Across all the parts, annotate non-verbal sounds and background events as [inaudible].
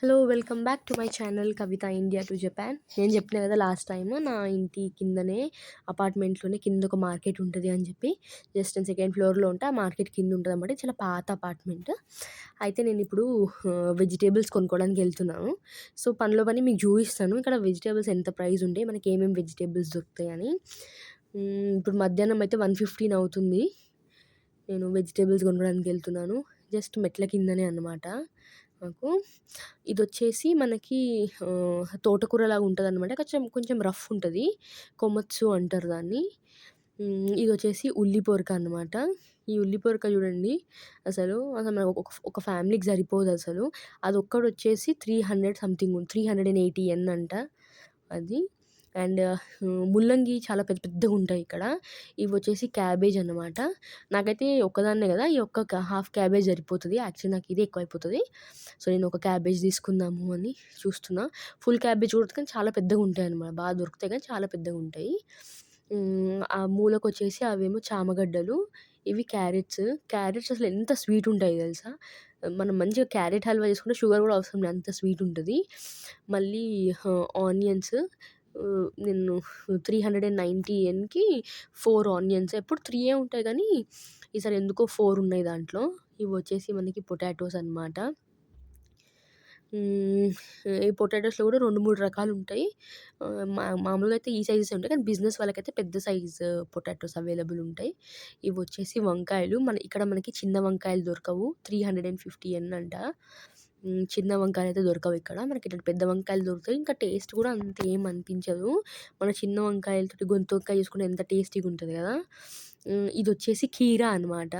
Hello welcome back to my channel Kavitha India to Japan. నేను చెప్పిన కదా last time నా ఇంటి కిందనే అపార్ట్మెంట్లోనే కింద ఒక మార్కెట్ ఉంటుంది అని చెప్పి జస్ట్ నేను సెకండ్ ఫ్లోర్లో ఉంటే ఆ మార్కెట్ కింద ఉంటుంది అన్నమాట. చాలా పాత అపార్ట్మెంట్ అయితే నేను ఇప్పుడు వెజిటేబుల్స్ కొనుక్కోవడానికి వెళ్తున్నాను. సో పనిలో పని మీకు చూపిస్తాను. ఇక్కడ వెజిటేబుల్స్ ఎంత ప్రైస్ ఉండే మనకి ఏమేమి వెజిటేబుల్స్ దొరుకుతాయి అని. ఇప్పుడు మధ్యాహ్నం అయితే వన్ ఫిఫ్టీన్ అవుతుంది. నేను వెజిటేబుల్స్ కొనడానికి వెళ్తున్నాను. జస్ట్ మెట్ల కిందనే అనమాట నాకు ఇది వచ్చేసి మనకి తోటకూరలాగా ఉంటుంది అనమాట కొంచెం కొంచెం రఫ్ ఉంటుంది. కొమ్మచ్చు అంటారు దాన్ని. ఇది వచ్చేసి ఉల్లి పొరక అనమాట ఈ ఉల్లి పొరక చూడండి. అసలు అసలు ఒక ఒక ఫ్యామిలీకి సరిపోదు అసలు. అది ఒక్కడు వచ్చేసి three hundred something three hundred and eighty yen అంట. అది. అండ్ ముల్లంగి చాలా పెద్ద పెద్దగా ఉంటాయి ఇక్కడ. ఇవి వచ్చేసి క్యాబేజ్ అనమాట నాకైతే ఒక్కదాన్నే కదా ఈ ఒక్క హాఫ్ క్యాబేజ్ సరిపోతుంది. యాక్చువల్లీ నాకు ఇదే ఎక్కువ అయిపోతుంది. సో నేను ఒక క్యాబేజ్ తీసుకుందాము అని చూస్తున్నా. ఫుల్ క్యాబేజ్ కూడా కానీ చాలా పెద్దగా ఉంటాయి అనమాట బాగా దొరుకుతాయి కానీ చాలా పెద్దగా ఉంటాయి. ఆ మూలకు వచ్చేసి అవేమో చామగడ్డలు ఇవి క్యారెట్స్. క్యారెట్స్ అసలు ఎంత స్వీట్ ఉంటాయి తెలుసా? మనం మంచిగా క్యారెట్ హల్వా చేసుకుంటే షుగర్ కూడా అవసరం లేదు. అంత స్వీట్ ఉంటుంది. మళ్ళీ ఆనియన్స్. నేను త్రీ హండ్రెడ్ అండ్ నైంటీ ఎన్కి ఫోర్ ఆనియన్స్. ఎప్పుడు త్రీయే ఉంటాయి కానీ ఈసారి ఎందుకో ఫోర్ ఉన్నాయి దాంట్లో. ఇవి వచ్చేసి మనకి పొటాటోస్ అనమాట ఈ పొటాటోస్లో కూడా రెండు మూడు రకాలు ఉంటాయి. మా మామూలుగా అయితే ఈ సైజెస్ ఉంటాయి కానీ బిజినెస్ వాళ్ళకైతే పెద్ద సైజ్ పొటాటోస్ అవైలబుల్ ఉంటాయి. ఇవి వచ్చేసి వంకాయలు. మన ఇక్కడ మనకి చిన్న వంకాయలు దొరకవు. Three hundred and fifty yen అంట. చిన్న వంకాయలు అయితే దొరకవు ఇక్కడ. మనకి ఇట్లా పెద్ద వంకాయలు దొరుకుతాయి. ఇంకా టేస్ట్ కూడా అంత ఏం అనిపించదు. మన చిన్న వంకాయలతో గొంతు వంకాయ చేసుకుంటే ఎంత టేస్టీగా ఉంటుంది కదా. ఇది వచ్చేసి కీరా అనమాట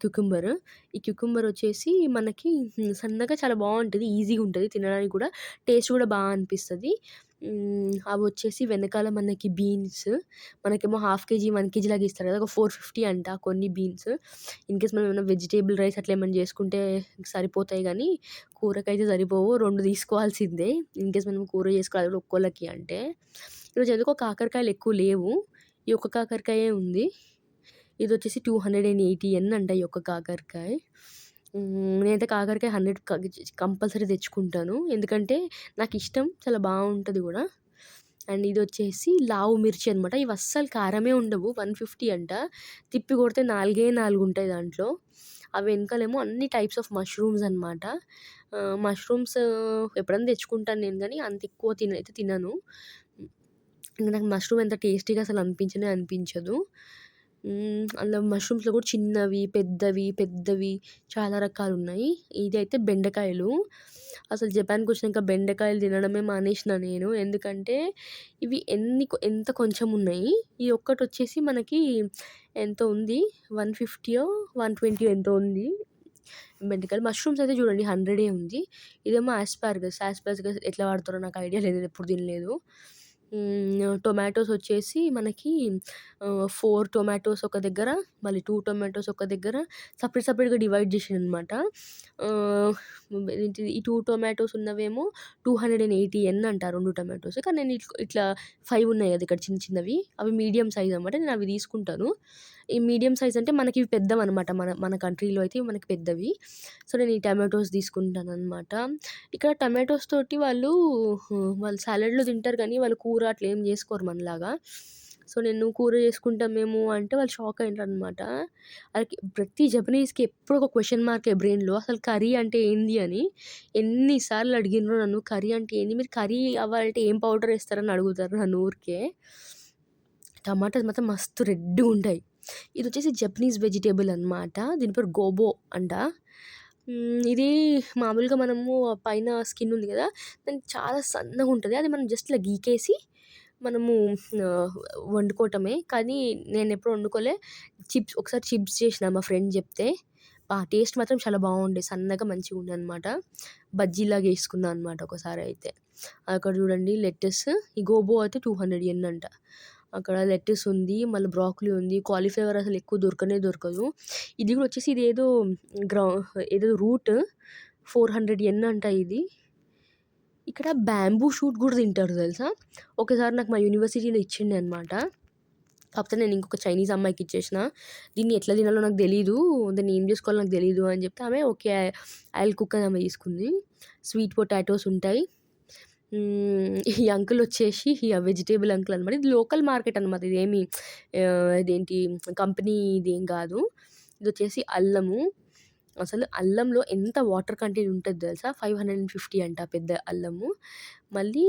క్యుకుంబర్. ఈ క్యుకుంబర్ వచ్చేసి మనకి సన్నగా చాలా బాగుంటుంది. ఈజీగా ఉంటుంది తినడానికి కూడా. టేస్ట్ కూడా బాగా అనిపిస్తుంది. అవి వచ్చేసి వెనకాల మనకి బీన్స్ మనకేమో హాఫ్ కేజీ వన్ కేజీ లాగా ఇస్తారు కదా ఒక ఫోర్ ఫిఫ్టీ అంట కొన్ని బీన్స్. ఇన్ కేస్ మనం ఏమైనా వెజిటేబుల్ రైస్ అట్లా ఏమైనా చేసుకుంటే సరిపోతాయి కానీ కూరకైతే సరిపోవు రెండు తీసుకోవాల్సిందే. ఇన్ కేస్ మనం కూర చేసుకోవాలి ఒక్కోళ్ళకి అంటే. ఈరోజు ఎందుకో కాకరకాయలు ఎక్కువ లేవు. ఈ ఒక్క కాకరకాయే ఉంది. ఇది వచ్చేసి two hundred and eighty yen అంట ఈ ఒక్క కాకరకాయ. నేనైతే కాకరకాయ హండ్రెడ్ కంపల్సరీ తెచ్చుకుంటాను. ఎందుకంటే నాకు ఇష్టం చాలా బాగుంటుంది కూడా. అండ్ ఇది వచ్చేసి లావు మిర్చి అనమాట ఇవి అస్సలు కారమే ఉండవు. వన్ ఫిఫ్టీ అంట. తిప్పి కొడితే నాలుగే నాలుగు ఉంటాయి దాంట్లో. అవి వెనకాలేమో అన్ని టైప్స్ ఆఫ్ మష్రూమ్స్ అనమాట మష్రూమ్స్ ఎప్పుడైనా తెచ్చుకుంటాను నేను కానీ అంత ఎక్కువ తిన అయితే తినను. నాకు మష్రూమ్ ఎంత టేస్టీగా అసలు అనిపించనే అనిపించదు. అందులో మష్రూమ్స్లో కూడా చిన్నవి పెద్దవి పెద్దవి చాలా రకాలు ఉన్నాయి. ఇది అయితే బెండకాయలు. అసలు జపాన్కి వచ్చినాక బెండకాయలు తినడమే మానేసిన నేను. ఎందుకంటే ఇవి ఎన్ని ఎంత కొంచెం ఉన్నాయి. ఈ ఒక్కటి వచ్చేసి మనకి ఎంత ఉంది? వన్ ఫిఫ్టీయో వన్ ట్వంటీ ఎంతో ఉంది? బెండకాయలు. మష్రూమ్స్ అయితే చూడండి హండ్రెడే ఉంది. ఇదేమో ఆస్పార్గస్ ఆస్పార్గస్ ఎట్లా వాడతారో నాకు ఐడియా లేదు. ఎప్పుడు తినలేదు. టొమాటోస్ వచ్చేసి మనకి ఫోర్ టొమాటోస్ ఒక దగ్గర మళ్ళీ టూ టొమాటోస్ ఒక దగ్గర సపరేట్ సపరేట్గా డివైడ్ చేసిండు అనమాట ఈ two tomatoes ఉన్నవేమో two hundred and eighty yen అంట రెండు టొమాటోస్. కానీ నేను ఇట్లా ఫైవ్ ఉన్నాయి కదా ఇక్కడ చిన్న చిన్నవి. అవి మీడియం సైజ్ అనమాట నేను అవి తీసుకుంటాను. ఈ మీడియం సైజ్ అంటే మనకి ఇవి పెద్దవి అనమాట మన మన కంట్రీలో అయితే మనకి పెద్దవి. సో నేను ఈ టమాటోస్ తీసుకుంటాను అనమాట ఇక్కడ టమాటోస్ తోటి వాళ్ళు వాళ్ళు సాలడ్లో తింటారు కానీ వాళ్ళు కూర అట్లా ఏం చేసుకోరు మనలాగా. సో నేను కూర చేసుకుంటాం మేము అంటే వాళ్ళు షాక్ అయ్యారు అనమాట అది ప్రతి జపనీస్కి ఎప్పుడు ఒక క్వశ్చన్ మార్క్ బ్రెయిన్లో అసలు కర్రీ అంటే ఏంది? అని ఎన్నిసార్లు అడిగినారు నన్ను. కర్రీ అంటే ఏంది? మీరు కర్రీ అవ్వాలంటే ఏం పౌడర్ వేస్తారని అడుగుతారు నన్ను ఊరికే. టమాటాస్ మాత్రం మస్తు రెడ్గా ఉంటాయి. ఇది వచ్చేసి జపనీస్ వెజిటేబుల్ అనమాట దీని పేరు గోబో అంట. ఇది మామూలుగా మనము పైన స్కిన్ ఉంది కదా దానికి చాలా సన్నగా ఉంటుంది. అది మనం జస్ట్ ఇలా గీకేసి మనము వండుకోవటమే. కానీ నేను ఎప్పుడు వండుకోలే. చిప్స్ ఒకసారి చిప్స్ చేసిన మా ఫ్రెండ్ చెప్తే ఆ టేస్ట్ మాత్రం చాలా బాగుండే. సన్నగా మంచిగా ఉండే అనమాట బజ్జీలాగా వేసుకున్నా అనమాట ఒకసారి అయితే. అక్కడ చూడండి లెట్టెస్ ఈ గోబో అయితే టూ హండ్రెడ్ ఎన్ అంట. అక్కడ లెట్టస్ ఉంది మళ్ళీ బ్రాక్లీ ఉంది కాలీఫ్లవర్ అసలు ఎక్కువ దొరకనే దొరకదు ఇది కూడా వచ్చేసి ఇది ఏదో గ్రౌ ఏదో రూట్ ఫోర్ హండ్రెడ్ ఎన్ అంట ఇది ఇక్కడ బ్యాంబూ షూట్ కూడా తింటారు తెలుసా ఒకసారి నాకు మా యూనివర్సిటీలో ఇచ్చిండే అనమాట కాకపోతే నేను ఇంకొక చైనీస్ అమ్మాయికి ఇచ్చేసిన దీన్ని ఎట్లా తినాలో నాకు తెలీదు దాన్ని ఏం చేసుకోవాలో నాకు తెలీదు అని చెప్తే ఆమె ఓకే ఆయిల్ కుక్ అని ఆమె తీసుకుంది స్వీట్ పొటాటోస్ ఉంటాయి ఈ అంకుల్ వచ్చేసి ఈ వెజిటేబుల్ అంకుల్ అనమాట ఇది లోకల్ మార్కెట్ అనమాట ఇదేమి ఇదేంటి కంపెనీ ఇదేం కాదు. ఇది వచ్చేసి అల్లము. అసలు అల్లంలో ఎంత వాటర్ కంటెంట్ ఉంటుంది తెలుసా? ఫైవ్ హండ్రెడ్ అండ్ ఫిఫ్టీ అంట పెద్ద అల్లము. మళ్ళీ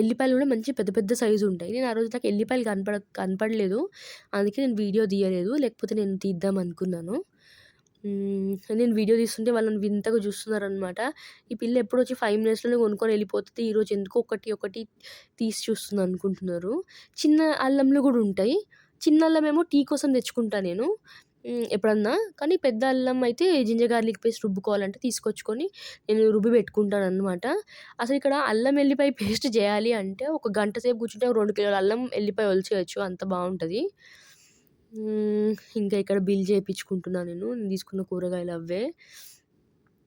ఎల్లిపాయలు కూడా మంచి పెద్ద పెద్ద సైజు ఉంటాయి. నేను ఆ రోజు నాకు ఎల్లిపాయలు కనపడ కనపడలేదు. అందుకే నేను వీడియో తీయలేదు. లేకపోతే నేను తీద్దాం అనుకున్నాను. నేను వీడియో తీస్తుంటే వాళ్ళని వింతగా చూస్తున్నారనమాట ఈ పిల్ల ఎప్పుడు వచ్చి ఫైవ్ మినిట్స్లోనే కొనుక్కొని వెళ్ళిపోతుంది ఈరోజు ఎందుకు ఒకటి ఒకటి తీసి చూస్తుంది అనుకుంటున్నారు. చిన్న అల్లంలో కూడా ఉంటాయి. చిన్న అల్లం ఏమో టీ కోసం తెచ్చుకుంటా నేను. ఎప్పుడన్నా. కానీ పెద్ద అల్లం అయితే జింజర్ గార్లిక్ పేస్ట్ రుబ్బుకోవాలంటే తీసుకొచ్చుకొని నేను రుబ్బి పెట్టుకుంటాను అనమాట అసలు ఇక్కడ అల్లం ఎల్లిపాయ పేస్ట్ చేయాలి అంటే ఒక గంట సేపు కూర్చుంటే రెండు కిలోల అల్లం ఎల్లిపాయ ఒలిచేయచ్చు అంత బాగుంటుంది. ఇంకా ఇక్కడ బిల్ చేయించుకుంటున్నాను నేను. నేను తీసుకున్న కూరగాయలు అవే.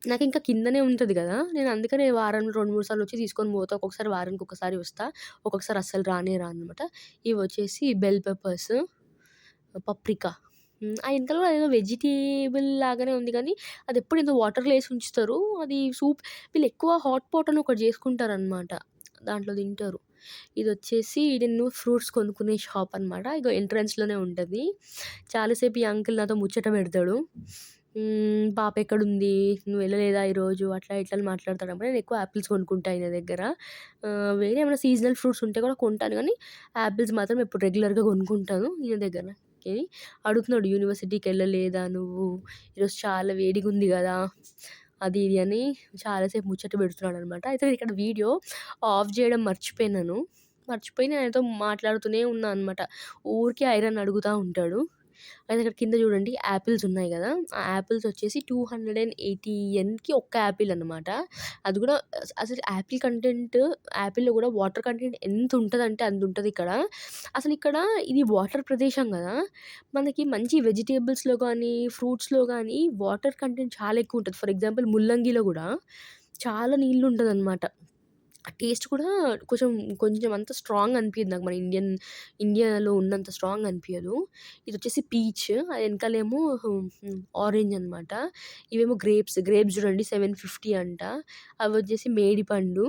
నాకు ఇంకా కిందనే ఉంటుంది కదా. నేను అందుకనే వారంలో రెండు మూడు సార్లు వచ్చి తీసుకొని పోతా. ఒక్కొక్కసారి వారానికి ఒకసారి వస్తా. ఒక్కొక్కసారి అస్సలు రానే రాను అనమాట ఇవి వచ్చేసి బెల్ పెప్పర్స్ పప్రికా. ఆ వెనకాల కూడా ఏదో వెజిటేబుల్ లాగానే ఉంది కానీ అది ఎప్పుడు ఏదో వాటర్లో వేసి ఉంచుతారు. అది సూప్ వీళ్ళు ఎక్కువ హాట్ పాట్ అని ఒకటి చేసుకుంటారనమాట దాంట్లో తింటారు. ఇది వచ్చేసి నేను ఫ్రూట్స్ కొనుక్కునే షాప్ అనమాట ఇక ఎంట్రన్స్లోనే ఉంటుంది. చాలాసేపు ఈ అంకుల్ నాతో ముచ్చట పెడతాడు. పాప ఎక్కడుంది? నువ్వు వెళ్ళలేదా ఈరోజు? అట్లా ఇట్లా మాట్లాడతాడు అప్పుడు నేను ఎక్కువ యాపిల్స్ కొనుక్కుంటా ఆయన దగ్గర. వేరే ఏమైనా సీజనల్ ఫ్రూట్స్ ఉంటే కూడా కొంటాను కానీ యాపిల్స్ మాత్రం ఎప్పుడు రెగ్యులర్గా కొనుక్కుంటాను ఈయన దగ్గర. అడుగుతున్నాడు యూనివర్సిటీకి వెళ్ళలేదా నువ్వు? ఈరోజు చాలా వేడిగా ఉంది కదా. అది ఇది అని చాలాసేపు ముచ్చట పెడుతున్నాడు అనమాట అయితే ఇక్కడ వీడియో ఆఫ్ చేయడం మర్చిపోయినాను. మర్చిపోయి నేను ఆయనతో మాట్లాడుతూనే ఉన్నా అనమాట ఊరికే ఐరన్ అడుగుతూ ఉంటాడు. అయితే ఇక్కడ కింద చూడండి యాపిల్స్ ఉన్నాయి కదా. ఆ యాపిల్స్ వచ్చేసి టూ హండ్రెడ్ అండ్ ఎయిటీ ఎన్కి ఒక్క యాపిల్ అనమాట అది కూడా అసలు యాపిల్ కంటెంట్ యాపిల్లో కూడా వాటర్ కంటెంట్ ఎంత ఉంటుందంటే అంత ఉంటుంది ఇక్కడ. అసలు ఇక్కడ ఇది వాటర్ ప్రదేశం కదా. మనకి మంచి వెజిటేబుల్స్లో కానీ ఫ్రూట్స్లో కానీ వాటర్ కంటెంట్ చాలా ఎక్కువ ఉంటుంది. ఫర్ ఎగ్జాంపుల్ ముల్లంగిలో కూడా చాలా నీళ్ళు ఉంటుంది అనమాట టేస్ట్ కూడా కొంచెం కొంచెం అంత స్ట్రాంగ్ అనిపించదు నాకు. మన ఇండియన్ ఇండియాలో ఉన్నంత స్ట్రాంగ్ అనిపించదు ఇది వచ్చేసి పీచ్. అది వెనకాలేమో ఆరెంజ్ అనమాట ఇవేమో గ్రేప్స్. గ్రేప్స్ చూడండి సెవెన్ ఫిఫ్టీ అంట. అవి వచ్చేసి మేడిపండు.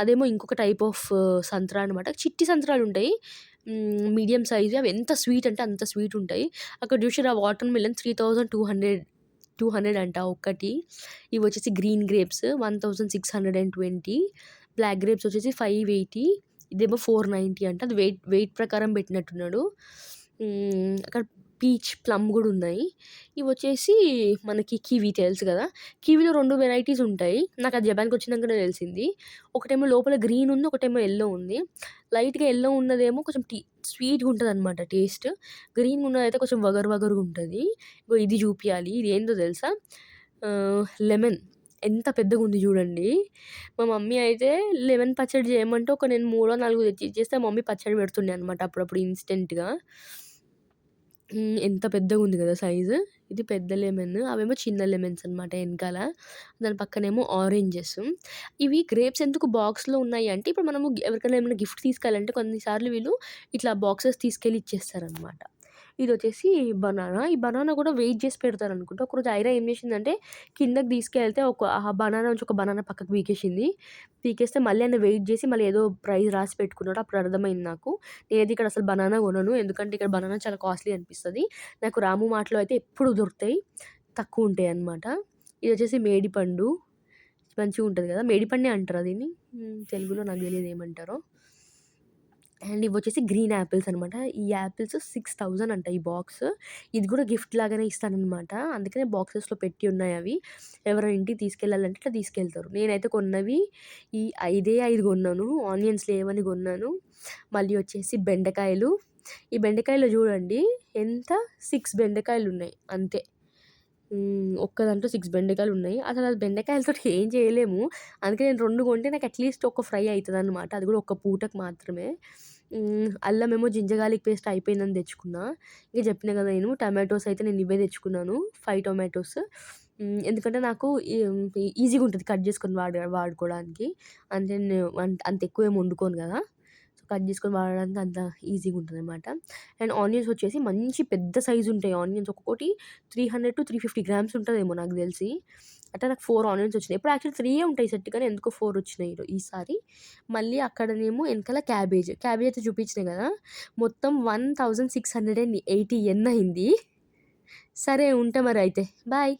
అదేమో ఇంకొక టైప్ ఆఫ్ సంత్రా అనమాట చిట్టి సంత్రాలు ఉంటాయి. Medium size. అవి ఎంత స్వీట్ అంటే అంత స్వీట్ ఉంటాయి. అక్కడ చూసారు ఆ watermelon three thousand two hundred two hundred అంట ఒక్కటి. ఇవి వచ్చేసి green grapes one thousand six hundred and twenty. Black grapes వచ్చేసి ఫైవ్ ఎయిటీ. ఇదేమో ఫోర్ నైంటీ అంట. అది వెయిట్ వెయిట్ ప్రకారం పెట్టినట్టున్నాడు. అక్కడ పీచ్ ప్లమ్ కూడా ఉన్నాయి. ఇవి వచ్చేసి మనకి కివీ తెలుసు కదా. కివీలో రెండు వెరైటీస్ ఉంటాయి. నాకు అది జపాన్కి వచ్చినాకనే తెలిసింది. ఒకటేమో లోపల గ్రీన్ ఉంది ఒకటేమో ఎల్లో ఉంది. లైట్గా ఎల్లో ఉన్నదేమో కొంచెం టీ స్వీట్గా ఉంటుంది అనమాట టేస్ట్. గ్రీన్ ఉన్నదైతే కొంచెం వగరు వగరుగా ఉంటుంది. ఇగో ఇది చూపించాలి ఇది ఏందో తెలుసా? లెమన్. ఎంత పెద్దగా ఉంది చూడండి. మా మమ్మీ అయితే లెమన్ పచ్చడి చేయమంటే ఒక నేను మూడో నాలుగు తెచ్చి ఇచ్చేస్తే మమ్మీ పచ్చడి పెడుతుండే అనమాట అప్పుడప్పుడు ఇన్స్టెంట్గా. ఎంత పెద్దగా ఉంది కదా సైజు. ఇది పెద్ద లెమన్ అవేమో చిన్న లెమన్స్ అనమాట వెనకాల. దాని పక్కనేమో ఆరెంజెస్. ఇవి గ్రేప్స్ ఎందుకు బాక్స్లో ఉన్నాయి అంటే ఇప్పుడు మనము ఎవరికైనా ఏమైనా గిఫ్ట్ తీసుకెళ్ళాలంటే కొన్నిసార్లు వీళ్ళు ఇట్లా బాక్సెస్ తీసుకెళ్ళి ఇచ్చేస్తారనమాట ఇది వచ్చేసి బనానా. ఈ బనానా కూడా వెయిట్ చేసి పెడతారు అనుకుంటా ఒకరోజు ఐరా ఏం చేసిందంటే కిందకి తీసుకెళ్తే ఒక ఆ బనానా నుంచి ఒక బనానా పక్కకు పీకేసింది. పీకేస్తే మళ్ళీ ఆయన వెయిట్ చేసి మళ్ళీ ఏదో ప్రైస్ రాసి పెట్టుకున్నాడు. అప్పుడు అర్థమైంది నాకు. నేనైతే ఇక్కడ అసలు బనానా కొనను. ఎందుకంటే ఇక్కడ బనానా చాలా కాస్ట్లీ అనిపిస్తుంది. నాకు రాము మాటలో అయితే ఎప్పుడు దొరుకుతాయి? తక్కువ ఉంటాయి అన్నమాట. ఇది వచ్చేసి మేడిపండు. మంచిగా ఉంటుంది కదా. మేడిపండే అంటారు దీన్ని? తెలుగులో నాకు తెలియదు ఏమంటారో. అండ్ ఇవి వచ్చేసి గ్రీన్ యాపిల్స్ అనమాట ఈ యాపిల్స్ సిక్స్ థౌజండ్ అంట ఈ బాక్స్. ఇది కూడా గిఫ్ట్ లాగానే ఇస్తానమాట అందుకనే బాక్సెస్లో పెట్టి ఉన్నాయి అవి. ఎవరైనా ఇంటికి తీసుకెళ్ళాలంటే ఇట్లా తీసుకెళ్తారు. నేనైతే కొన్నవి ఈ ఐదే ఐదు కొన్నాను. ఆనియన్స్ లేవని కొన్నాను. మళ్ళీ వచ్చేసి బెండకాయలు. ఈ బెండకాయలు చూడండి. ఎంత? సిక్స్ బెండకాయలు ఉన్నాయి. అంతే. ఒక్క దాంట్లో సిక్స్ బెండకాయలు ఉన్నాయి. అసలు అది బెండకాయలతో [laughs] ఏం చేయలేము. అందుకే నేను రెండు కొంటే నాకు అట్లీస్ట్ ఒక ఫ్రై అవుతుంది అనమాట అది కూడా ఒక పూటకు మాత్రమే. అల్లం ఏమో జింజర్ గార్లిక్ పేస్ట్ అయిపోయిందని తెచ్చుకున్నా. ఇంకా చెప్పిన కదా నేను టమాటోస్ అయితే నేను ఇవే తెచ్చుకున్నాను. Five tomatoes. ఎందుకంటే నాకు ఈజీగా ఉంటుంది కట్ చేసుకొని వాడు వాడుకోవడానికి. అంటే నేను అంత ఎక్కువ ఏమి వండుకోను కదా. కట్ చేసుకొని వాడడానికి అంత ఈజీగా ఉంటుందనమాట అండ్ ఆనియన్స్ వచ్చేసి మంచి పెద్ద సైజు ఉంటాయి. ఆనియన్స్ ఒక్కొక్కటి three hundred to three fifty grams ఉంటుందేమో నాకు తెలిసి. అట్లా నాకు ఫోర్ ఆనియన్స్ వచ్చినాయి. ఇప్పుడు యాక్చువల్లీ త్రీ ఉంటాయి సెట్ కానీ ఎందుకో ఫోర్ వచ్చినాయి ఈసారి. మళ్ళీ అక్కడనేమో వెనకాల క్యాబేజ్. క్యాబేజ్ అయితే చూపించినాయి కదా మొత్తం one thousand six hundred and eighty yen అయింది. సరే ఉంటా మరి అయితే. బాయ్.